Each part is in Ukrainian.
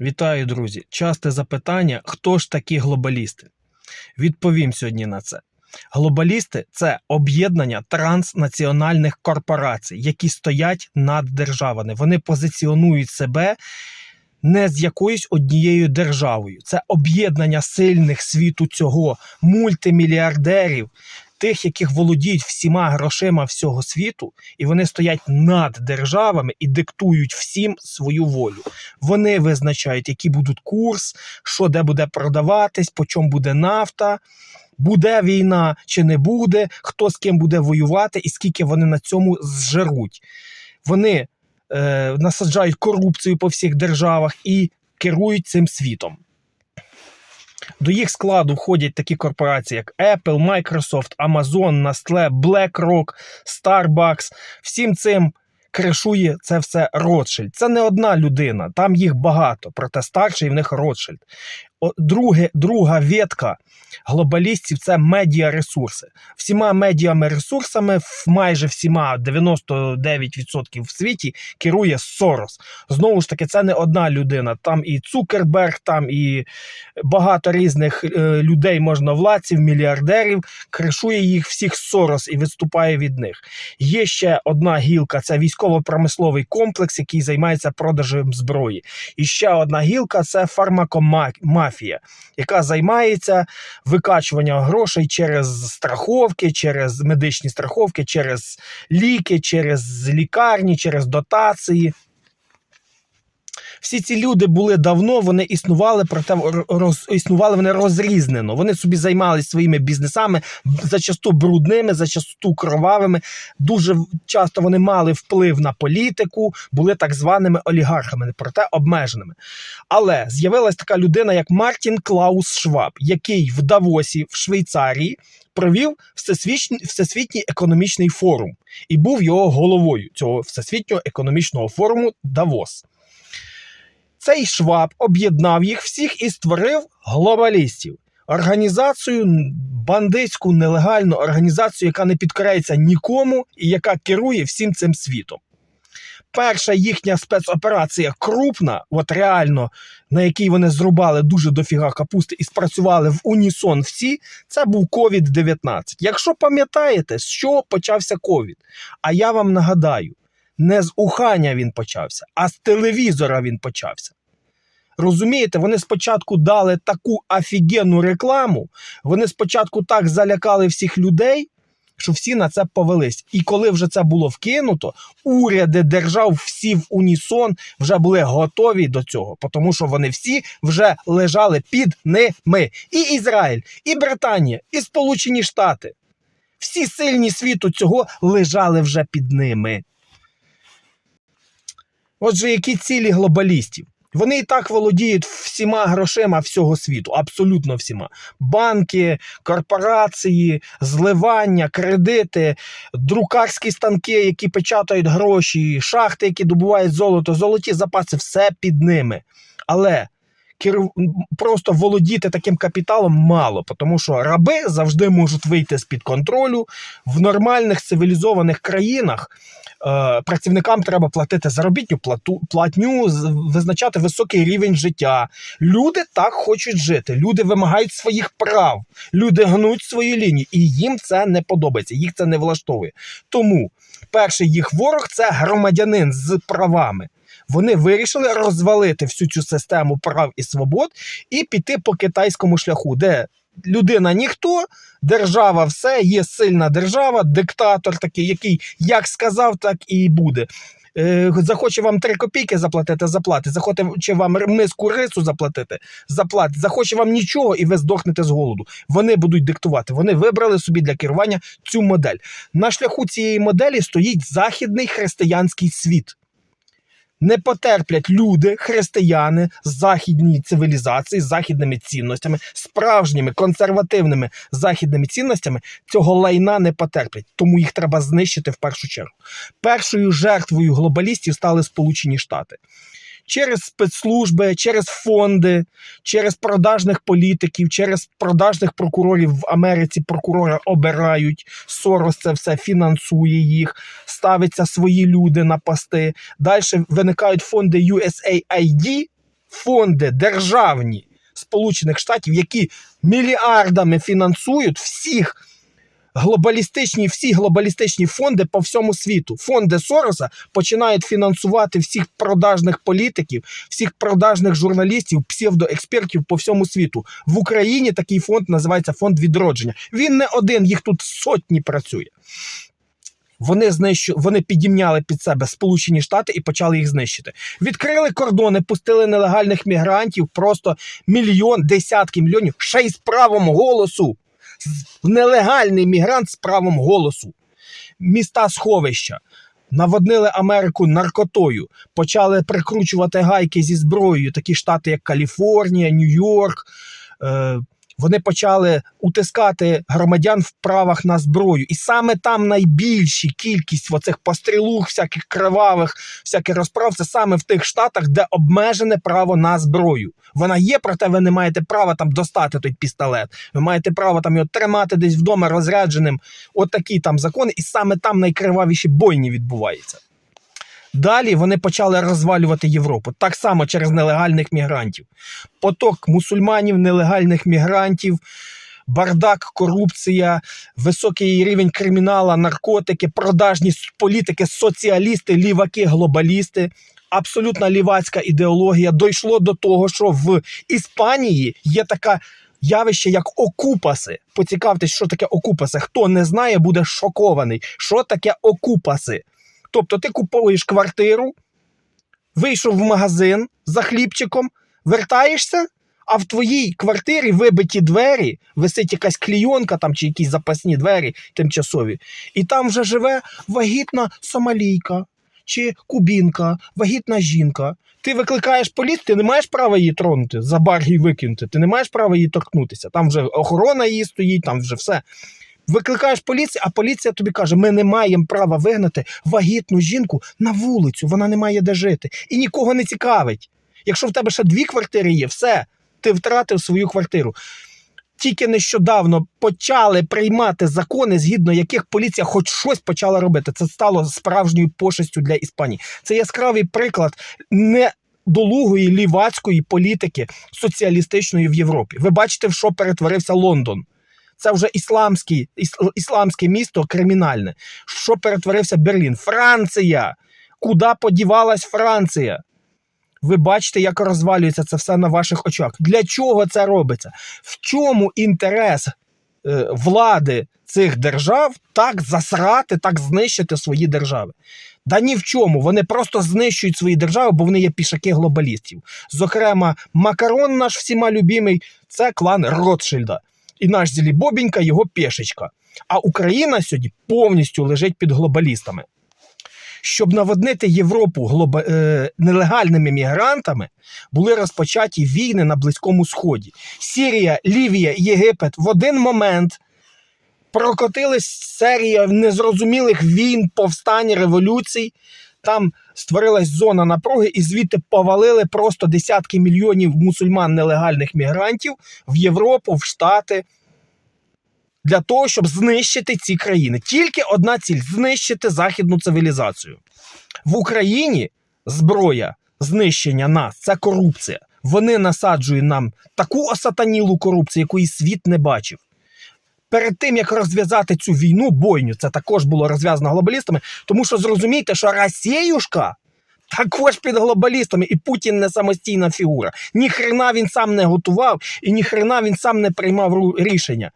Вітаю, друзі! Часте запитання: хто ж такі глобалісти? Відповім сьогодні на це. Глобалісти це об'єднання транснаціональних корпорацій, які стоять над державами. Вони позиціонують себе не з якоюсь однією державою. Це об'єднання сильних світу цього мультимільярдерів, тих, яких володіють всіма грошима всього світу, і вони стоять над державами і диктують всім свою волю. Вони визначають, який буде курс, що де буде продаватись, по чому буде нафта. Буде війна чи не буде, хто з ким буде воювати, і скільки вони на цьому зжеруть. Вони е, насаджають корупцію по всіх державах і керують цим світом. До їх складу входять такі корпорації, як Apple, Microsoft, Amazon, Nestle, BlackRock, Starbucks. Всім цим кришує це все Ротшильд. Це не одна людина, там їх багато, проте старший в них Ротшильд. Друге, друга ветка глобалістів це медіаресурси. Всіма медіами ресурсами, майже всіма 99% в світі керує Сорос. Знову ж таки, це не одна людина. Там і Цукерберг, там і багато різних е, людей, можновладців, мільярдерів. Кришує їх всіх Сорос і виступає від них. Є ще одна гілка це військово-промисловий комплекс, який займається продажем зброї. І ще одна гілка це фармакомафія, яка займається викачуванням грошей через страховки, через медичні страховки, через ліки, через лікарні, через дотації. Всі ці люди були давно, вони існували, проте роз, існували вони розрізнено. Вони собі займалися своїми бізнесами, зачасту брудними, зачасту кровавими. Дуже часто вони мали вплив на політику, були так званими олігархами, проте обмеженими. Але з'явилась така людина, як Мартін Клаус Шваб, який в Давосі, в Швейцарії, провів всесвітній, всесвітній економічний форум і був його головою цього всесвітнього економічного форуму Давос. Цей шваб об'єднав їх всіх і створив глобалістів. Організацію, бандитську нелегальну організацію, яка не підкоряється нікому і яка керує всім цим світом. Перша їхня спецоперація крупна, от реально, на якій вони зрубали дуже дофіга капусти і спрацювали в унісон всі, це був COVID-19. Якщо пам'ятаєте, з чого почався ковід? А я вам нагадаю, не з ухання він почався, а з телевізора він почався. Розумієте, вони спочатку дали таку офігенну рекламу, вони спочатку так залякали всіх людей, що всі на це повелись. І коли вже це було вкинуто, уряди держав всі в унісон вже були готові до цього, тому що вони всі вже лежали під ними. І Ізраїль, і Британія, і Сполучені Штати. Всі сильні світу цього лежали вже під ними. Отже, які цілі глобалістів? Вони і так володіють всіма грошима всього світу, абсолютно всіма. Банки, корпорації, зливання, кредити, друкарські станки, які печатають гроші, шахти, які добувають золото, золоті запаси, все під ними. Але керу... просто володіти таким капіталом мало, тому що раби завжди можуть вийти з-під контролю. В нормальних цивілізованих країнах е, працівникам треба платити заробітню плату, платню, визначати високий рівень життя. Люди так хочуть жити. Люди вимагають своїх прав, люди гнуть свої лінії, і їм це не подобається, їх це не влаштовує. Тому перший їх ворог це громадянин з правами вони вирішили розвалити всю цю систему прав і свобод і піти по китайському шляху, де людина ніхто, держава все, є сильна держава, диктатор такий, який як сказав, так і буде. Е, захоче вам 3 копійки заплатити, заплати. Захоче вам миску рису заплатити, заплатить. Захоче вам нічого, і ви здохнете з голоду. Вони будуть диктувати. Вони вибрали собі для керування цю модель. На шляху цієї моделі стоїть західний християнський світ не потерплять люди, християни з західній цивілізації, з західними цінностями, справжніми консервативними західними цінностями цього лайна не потерплять, тому їх треба знищити в першу чергу. Першою жертвою глобалістів стали Сполучені Штати через спецслужби, через фонди, через продажних політиків, через продажних прокурорів в Америці прокурори обирають. Сорос це все фінансує їх, ставиться свої люди на пости. Далі виникають фонди USAID, фонди державні Сполучених Штатів, які мільярдами фінансують всіх глобалістичні, всі глобалістичні фонди по всьому світу. Фонди Сороса починають фінансувати всіх продажних політиків, всіх продажних журналістів, псевдоекспертів по всьому світу. В Україні такий фонд називається фонд відродження. Він не один, їх тут сотні працює. Вони знищу, вони підімняли під себе Сполучені Штати і почали їх знищити. Відкрили кордони, пустили нелегальних мігрантів, просто мільйон, десятки мільйонів, ще й з правом голосу. Нелегальний мігрант з правом голосу. Міста сховища. Наводнили Америку наркотою, почали прикручувати гайки зі зброєю, такі штати, як Каліфорнія, Нью-Йорк. Е, вони почали утискати громадян в правах на зброю. І саме там найбільша кількість оцих пострілух, всяких кривавих, всяких розправ, це саме в тих штатах, де обмежене право на зброю. Вона є, проте ви не маєте права там достати той пістолет. Ви маєте право там його тримати десь вдома розрядженим. От такі там закони, і саме там найкривавіші бойні відбуваються. Далі вони почали розвалювати Європу так само через нелегальних мігрантів. Поток мусульманів, нелегальних мігрантів, бардак, корупція, високий рівень кримінала, наркотики, продажні політики, соціалісти, ліваки, глобалісти. Абсолютна лівацька ідеологія дійшло до того, що в Іспанії є така явище, як окупаси. Поцікавтесь, що таке окупаси. Хто не знає, буде шокований. Що таке окупаси? Тобто ти купуєш квартиру, вийшов в магазин за хлібчиком, вертаєшся, а в твоїй квартирі вибиті двері, висить якась клійонка там чи якісь запасні двері тимчасові, і там вже живе вагітна сомалійка чи кубінка, вагітна жінка. Ти викликаєш поліцію, ти не маєш права її тронути, за барги викинути, ти не маєш права її торкнутися. Там вже охорона її стоїть, там вже все. Викликаєш поліцію, а поліція тобі каже: ми не маємо права вигнати вагітну жінку на вулицю, вона не має де жити. І нікого не цікавить. Якщо в тебе ще дві квартири є, все, ти втратив свою квартиру. Тільки нещодавно почали приймати закони, згідно яких поліція хоч щось почала робити. Це стало справжньою пошестю для Іспанії. Це яскравий приклад недолугої лівацької політики соціалістичної в Європі. Ви бачите, в що перетворився Лондон. Це вже ісламський, іс- ісламське місто кримінальне. Що перетворився Берлін? Франція. Куди подівалась Франція? Ви бачите, як розвалюється це все на ваших очах. Для чого це робиться? В чому інтерес е, влади цих держав так засрати, так знищити свої держави? Да ні в чому. Вони просто знищують свої держави, бо вони є пішаки глобалістів. Зокрема, Макарон, наш всіма любимий, це клан Ротшильда. І наш Зілі Бобінька його пішечка. А Україна сьогодні повністю лежить під глобалістами. Щоб наводнити Європу глоба... е... нелегальними мігрантами, були розпочаті війни на Близькому Сході. Сірія, Лівія, Єгипет в один момент прокотилась серія незрозумілих війн, повстань, революцій. Там створилась зона напруги, і звідти повалили просто десятки мільйонів мусульман нелегальних мігрантів в Європу, в Штати. Для того, щоб знищити ці країни. Тільки одна ціль знищити західну цивілізацію. В Україні зброя знищення нас це корупція. Вони насаджують нам таку осатанілу корупцію, якої світ не бачив. Перед тим як розв'язати цю війну, бойню, це також було розв'язано глобалістами, тому що зрозумійте, що Росіюшка також під глобалістами, і Путін не самостійна фігура. Ні хрена він сам не готував, і ні хрена він сам не приймав рішення.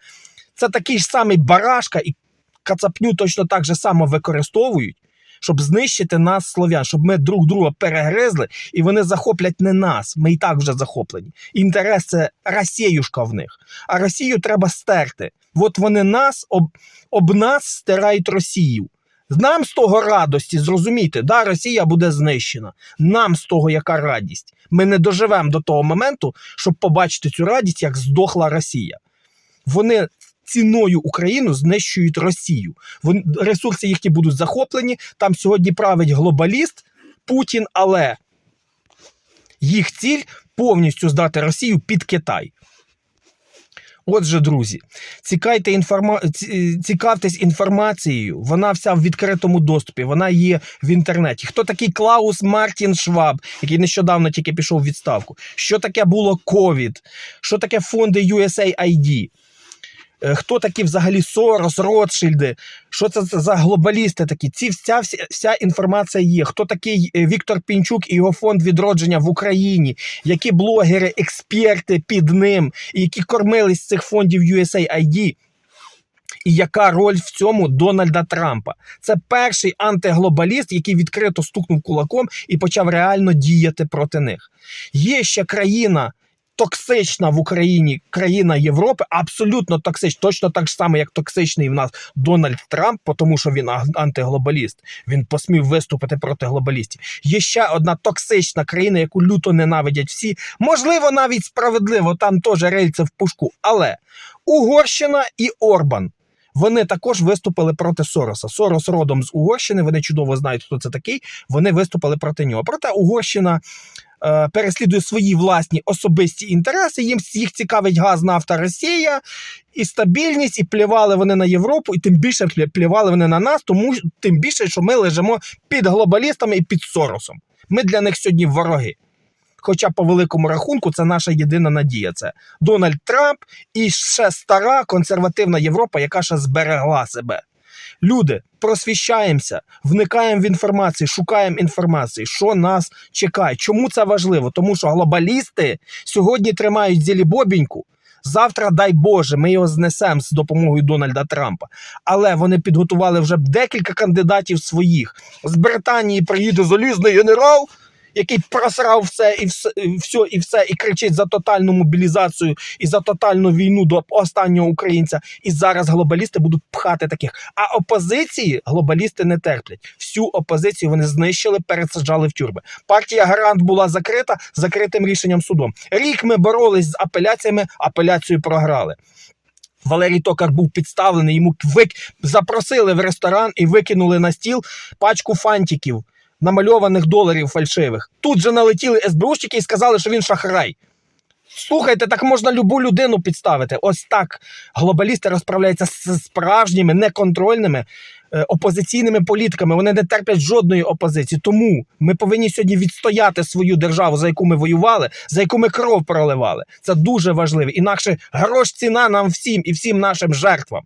Це такий ж самий барашка і кацапню точно так же само використовують, щоб знищити нас, слов'ян, щоб ми друг друга перегризли, і вони захоплять не нас. Ми і так вже захоплені. Інтерес це Росіюшка в них. А Росію треба стерти. От вони нас об, об нас стирають Росію. Нам з того радості, зрозумійте, да, Росія буде знищена. Нам з того яка радість. Ми не доживемо до того моменту, щоб побачити цю радість, як здохла Росія. Вони ціною Україну знищують Росію. Вон, ресурси їхні будуть захоплені. Там сьогодні править глобаліст Путін, але їх ціль повністю здати Росію під Китай. Отже, друзі, цікайте інформа... цікавтесь інформацією. Вона вся в відкритому доступі, вона є в інтернеті. Хто такий Клаус Мартін Шваб, який нещодавно тільки пішов у відставку? Що таке було ковід? Що таке фонди USAID? Е, Хто такі взагалі Сорос, Ротшильди? Що це за глобалісти такі? Ці вся, вся, вся інформація є. Хто такий е, Віктор Пінчук і його фонд відродження в Україні? Які блогери, експерти під ним, які кормились з цих фондів USAID? І яка роль в цьому Дональда Трампа? Це перший антиглобаліст, який відкрито стукнув кулаком і почав реально діяти проти них. Є ще країна токсична в Україні, країна Європи, абсолютно токсична, точно так само, як токсичний в нас Дональд Трамп, тому що він антиглобаліст. Він посмів виступити проти глобалістів. Є ще одна токсична країна, яку люто ненавидять всі. Можливо, навіть справедливо, там теж рельце в пушку. Але Угорщина і Орбан. Вони також виступили проти Сороса. Сорос родом з Угорщини. Вони чудово знають, хто це такий. Вони виступили проти нього. Проте Угорщина е, переслідує свої власні особисті інтереси. Їм їх цікавить газ, нафта, Росія і стабільність, і плювали вони на Європу, і тим більше плювали вони на нас, тому тим більше, що ми лежимо під глобалістами і під Соросом. Ми для них сьогодні вороги. Хоча по великому рахунку це наша єдина надія. Це Дональд Трамп і ще стара консервативна Європа, яка ще зберегла себе. Люди, просвіщаємося, вникаємо в інформацію, шукаємо інформації, що нас чекає. Чому це важливо? Тому що глобалісти сьогодні тримають зілібобіньку. Завтра, дай Боже, ми його знесемо з допомогою Дональда Трампа. Але вони підготували вже декілька кандидатів своїх. З Британії приїде залізний генерал, який просрав все і все, і все, і кричить за тотальну мобілізацію і за тотальну війну до останнього українця. І зараз глобалісти будуть пхати таких. А опозиції глобалісти не терплять. Всю опозицію вони знищили, пересаджали в тюрми. Партія Гарант була закрита закритим рішенням судом. Рік ми боролись з апеляціями, апеляцію програли. Валерій Токар був підставлений, йому вик... запросили в ресторан і викинули на стіл пачку фантиків, намальованих доларів фальшивих. Тут же налетіли СБУшники і сказали, що він шахрай. Слухайте, так можна любу людину підставити. Ось так глобалісти розправляються з справжніми неконтрольними е, опозиційними політиками. Вони не терплять жодної опозиції. Тому ми повинні сьогодні відстояти свою державу, за яку ми воювали, за яку ми кров проливали. Це дуже важливо. Інакше грош ціна нам всім і всім нашим жертвам.